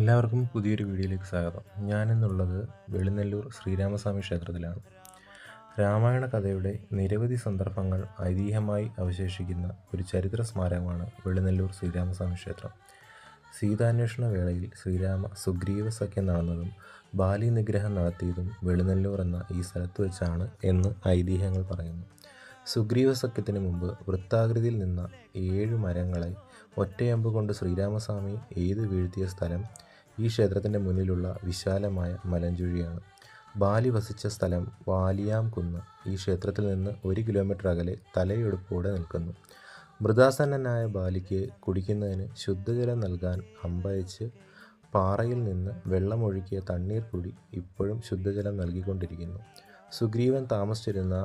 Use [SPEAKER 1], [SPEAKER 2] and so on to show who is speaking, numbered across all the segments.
[SPEAKER 1] എല്ലാവർക്കും പുതിയൊരു വീഡിയോയിലേക്ക് സ്വാഗതം. ഞാനിന്നുള്ളത് വെളിനെല്ലൂർ ശ്രീരാമസ്വാമി ക്ഷേത്രത്തിലാണ്. രാമായണ കഥയുടെ നിരവധി സന്ദർഭങ്ങൾ ഐതിഹ്യമായി അവശേഷിക്കുന്ന ഒരു ചരിത്ര സ്മാരകമാണ് വെളിനെല്ലൂർ ശ്രീരാമസ്വാമി ക്ഷേത്രം. സീതാന്വേഷണ വേളയിൽ ശ്രീരാമ സുഗ്രീവ സഖ്യം നടന്നതും ബാലി നിഗ്രഹം നടത്തിയതും വെളിനെല്ലൂർ എന്ന ഈ സ്ഥലത്ത് വെച്ചാണ് എന്ന് ഐതിഹ്യങ്ങൾ പറയുന്നു. സുഗ്രീവ സഖ്യത്തിന് മുമ്പ് വൃത്താകൃതിയിൽ നിന്ന ഏഴു മരങ്ങളെ ഒറ്റയമ്പ് കൊണ്ട് ശ്രീരാമസ്വാമി എയ്ത് വീഴ്ത്തിയ സ്ഥലം ഈ ക്ഷേത്രത്തിന്റെ മുന്നിലുള്ള വിശാലമായ മലഞ്ചുഴിയാണ്. ബാലി വസിച്ച സ്ഥലം വാലിയാം കുന്ന് ഈ ക്ഷേത്രത്തിൽ നിന്ന് ഒരു കിലോമീറ്റർ അകലെ തലയെടുപ്പോടെ നിൽക്കുന്നു. മൃതാസന്നനായ ബാലിക്ക് കുടിക്കുന്നതിന് ശുദ്ധജലം നൽകാൻ അമ്പയച്ച് പാറയിൽ നിന്ന് വെള്ളമൊഴുക്കിയ തണ്ണീർ കുടി ഇപ്പോഴും ശുദ്ധജലം നൽകിക്കൊണ്ടിരിക്കുന്നു. സുഗ്രീവൻ താമസിച്ചിരുന്ന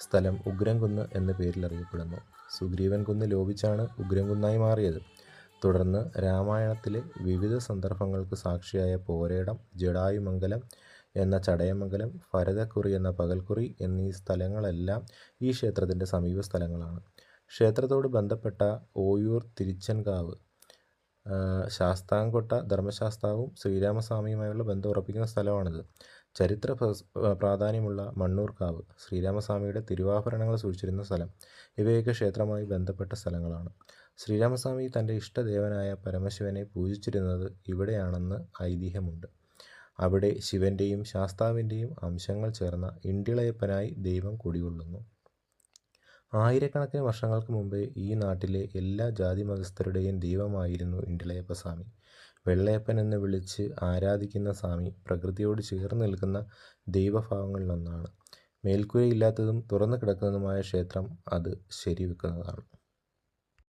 [SPEAKER 1] സ്ഥലം ഉഗ്രംകുന്ന് എന്ന പേരിൽ അറിയപ്പെടുന്നു. സുഗ്രീവൻ കുന്ന് ലോപിച്ചാണ് ഉഗ്രംകുന്നായി മാറിയത്. തുടർന്ന് രാമായണത്തിലെ വിവിധ സന്ദർഭങ്ങൾക്ക് സാക്ഷിയായ പോരേടം ജഡായുമംഗലം എന്ന ചടയമംഗലം ഭരതക്കുറി എന്ന പകൽക്കുറി എന്നീ സ്ഥലങ്ങളെല്ലാം ഈ ക്ഷേത്രത്തിന്റെ സമീപ സ്ഥലങ്ങളാണ്. ക്ഷേത്രത്തോട് ബന്ധപ്പെട്ട ഓയൂർ തിരിച്ചൻകാവ് ശാസ്താംകൊട്ട ധർമ്മശാസ്താവും ശ്രീരാമസ്വാമിയുമായുള്ള ബന്ധം ഉറപ്പിക്കുന്ന സ്ഥലമാണിത്. ചരിത്ര പ്രാധാന്യമുള്ള മണ്ണൂർക്കാവ് ശ്രീരാമസ്വാമിയുടെ തിരുവാഭരണങ്ങൾ സൂക്ഷിച്ചിരുന്ന സ്ഥലം. ഇവയൊക്കെ ക്ഷേത്രമായി ബന്ധപ്പെട്ട സ്ഥലങ്ങളാണ്. ശ്രീരാമസ്വാമി തന്റെ ഇഷ്ടദേവനായ പരമശിവനെ പൂജിച്ചിരുന്നത് ഇവിടെയാണെന്ന് ഐതിഹ്യമുണ്ട്. അവിടെ ശിവന്റെയും ശാസ്താവിന്റെയും അംശങ്ങൾ ചേർന്ന ഇണ്ടിളയപ്പനായി ദൈവം കുടികൊള്ളുന്നു. ആയിരക്കണക്കിന് വർഷങ്ങൾക്ക് മുമ്പേ ഈ നാട്ടിലെ എല്ലാ ജാതി മതസ്ഥരുടെയും ദൈവമായിരുന്നു ഇണ്ടിളയപ്പ സ്വാമി വെള്ളയപ്പൻ എന്ന് വിളിച്ച് ആരാധിക്കുന്ന സ്വാമി പ്രകൃതിയോട് ചേർന്ന് നിൽക്കുന്ന ദൈവഭാവങ്ങളിലൊന്നാണ്. മേൽക്കൂരയില്ലാത്തതും തുറന്നു കിടക്കുന്നതുമായ ക്ഷേത്രം അത് ശരിവെക്കുന്നതാണ്.